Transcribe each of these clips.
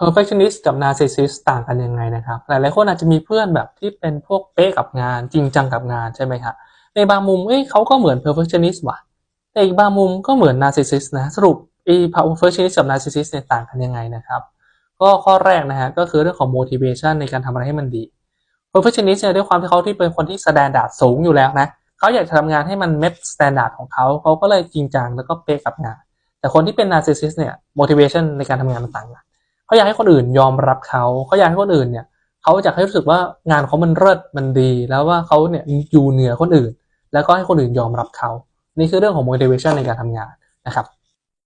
perfectionist กับ narcissist ต่างกันยังไงนะครับ หลายๆคนอาจจะมีเพื่อนแบบที่เป็นพวกเป๊ะกับงานจริงจังกับงานใช่ไหมครับในบางมุมเอ้ยเขาก็เหมือน perfectionist ว่ะแต่อีกบางมุมก็เหมือน narcissist นะสรุปไอ้ perfectionist กับ narcissist เนี่ยต่างกันยังไงนะครับ ก็ข้อแรกนะฮะก็คือเรื่องของ motivation ในการทำอะไรให้มันดี perfectionist เนี่ยด้วยความที่เขาที่เป็นคนที่ standard สูงอยู่แล้วนะเขาอยากจะทำงานให้มัน met standard ของเขาเขาก็เลยจริงจังแล้วก็เป๊ะกับงาน แต่คนที่เป็น narcissist เนี่ย motivation ในการทำงานมันต่างกัน เขาอยากให้คนอื่นยอมรับเขาเขาอยากให้คนอื่นเนี่ยเขาอยากให้รู้สึกว่างานเขามันเลิศมันดี แล้วว่าเขาเนี่ยอยู่เหนือคนอื่น แล้วก็ให้คนอื่นยอมรับเขานี่คือเรื่องของ motivation ในการทำงานนะครับ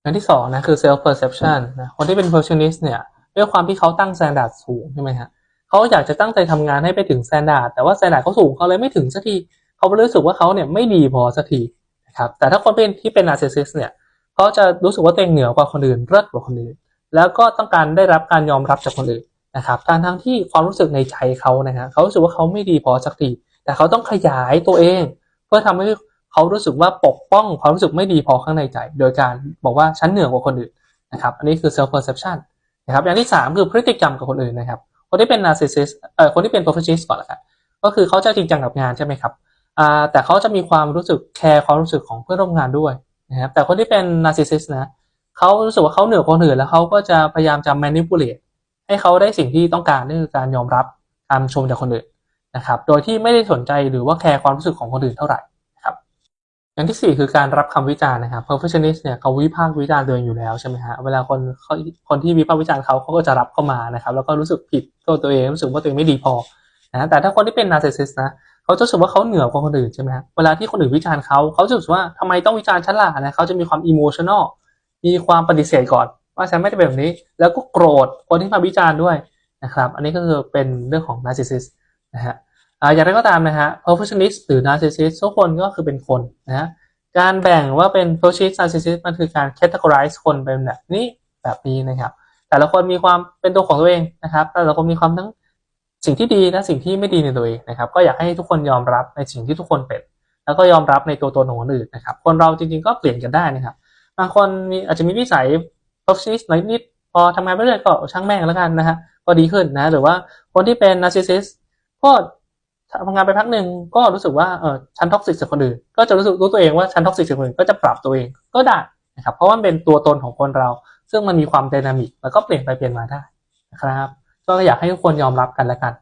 อันที่สองนะคือ self perception นะคนที่เป็น perfectionist เนี่ยด้วยความที่เขาตั้ง standard สูงใช่ไหมฮะเขาอยากจะตั้งใจทำงานให้ไปถึง standard แต่ว่า standard เขาสูงเขาเลยไม่ถึงสักทีเขารู้สึกว่าเขาเนี่ยไม่ดีพอสักทีนะครับแต่ถ้าคนเป็นที่เป็น narcissist เนี่ยเขาจะรู้สึกว่าตัวเองเหนือกว่าคนอื่นเลิศกว่าคนอื่น แล้วก็ต้องการได้รับการยอมรับจากคนอื่นนะครับทั้งทั้งที่ความรู้สึกในใจเขานะฮะเขารู้สึกว่าเขาไม่ดีพอสักทีแต่เขาต้องขยายตัวเอง เพื่อทำให้เขารู้สึกว่าปกป้องความรู้สึกไม่ดีพอข้างในใจ โดยการบอกว่าฉันเหนือกว่าคนอื่นนะครับอันนี้คือ self perception นะครับอย่างที่สามคือพฤติกรรมกับคนอื่นนะครับคนที่เป็น narcissist เอ่อคนที่เป็น perfectionist ก่อนละกันก็คือเขาจะจริงจังกับงานใช่ไหมครับอ่าแต่เขาจะมีความรู้สึกแคร์ความรู้สึกของเพื่อนร่วมงานด้วยนะครับแต่คนที่เป็น narcissist นะ เขารู้สึกว่าเขาเหนือกว่าคนอื่นแล้วเขาก็จะพยายามจะ manipulate ให้เขาได้สิ่งที่ต้องการนั่นคือการยอมรับการชมจากคนอื่นนะครับ โดยที่ไม่ได้สนใจหรือว่าแคร์ความรู้สึกของคนอื่นเท่าไหร่นะครับ อย่างที่สี่คือการรับคำวิจารณ์นะครับ perfectionist เนี่ยเขาวิพากษ์วิจารณ์ตัวเองอยู่แล้วใช่ไหมฮะ เวลาคนเขาคนที่วิพากษ์วิจารณ์เขาเขาก็จะรับเข้ามานะครับ แล้วก็รู้สึกผิดตัวตัวเองรู้สึกว่าตัวเองไม่ดีพอนะแต่ถ้าคนที่เป็น narcissist นะเขาจะรู้สึกว่าเขาเหนือกว่าคนอื่นใช่ไหมฮะ เวลาที่คนอื่นวิจารณ์เขาเขาจะรู้สึกว่าทำไมต้องวิจารณ์ฉันล่ะนะเขาจะมีความ emotional มีความปฏิเสธก่อน ว่าฉันไม่ได้เป็นแบบนี้ แล้วก็โกรธคนที่มาวิจารณ์ด้วยนะครับ อันนี้ก็คือเป็นเรื่องของ narcissist นะฮะอย่างไรก็ตามนะฮะ perfectionist หรือ narcissist ทุกคนก็คือเป็นคนนะฮะการแบ่งว่าเป็น perfectionist narcissist มันคือการ categorize คนเป็นแบบนี้แบบนี้นะครับ แต่ละคนมีความเป็นตัวของตัวเองนะครับ แต่ละคนมีความทั้งสิ่งที่ดีและสิ่งที่ไม่ดีในตัวเองนะครับ ก็อยากให้ทุกคนยอมรับในสิ่งที่ทุกคนเป็น แล้วก็ยอมรับในตัวตนของคนอื่นนะครับ คนเราจริงๆก็เปลี่ยนกันได้นะครับ บางคนมีอาจจะมีนิสัย perfectionist หน่อยนิดพอทำงานไปเรื่อยก็ช่างแม่งแล้วกันนะฮะก็ดีขึ้นนะ หรือว่าคนที่เป็น narcissist ก็ทำงานไปพักหนึ่งก็รู้สึกว่าเออฉันท็อกซิกกับคนอื่น ก็จะรู้สึกรู้ตัวเองว่าฉันท็อกซิกกับคนอื่นก็จะปรับตัวเองก็ได้นะครับเพราะว่าเป็นตัวตนของคนเรา ซึ่งมันมีความไดนามิกแล้วก็เปลี่ยนไปเปลี่ยนมาได้นะครับ ก็อยากให้ทุกคนยอมรับกันและกัน